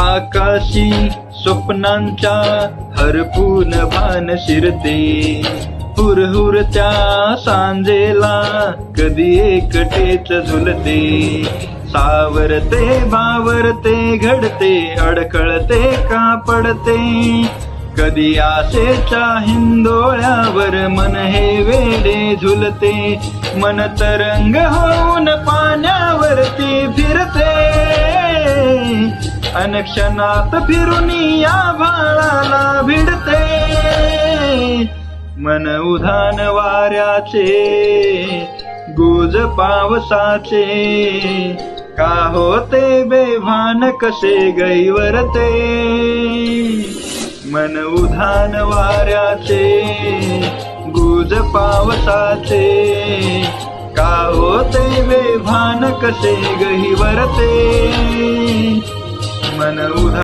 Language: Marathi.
आकाशी स्वप्नांच्या हरपून भान शिरते. हुरहुरच्या सांजेला कधी एकटेच झुलते. सावरते बावरते घडते अडखळते का पडते. कधी आशेच्या हिंदोळ्यावर मन हे वेडे झुलते. मन तरंग होऊन अनक्षणात फिरून या भाळाला भिडते. मन उधान वाऱ्याचे गुज पावसाचे का होते बेभान कसे गैवरते? मन उधान वाऱ्याचे गुज पावसाचे का होते बेभान कसे गहिवरते मन उधान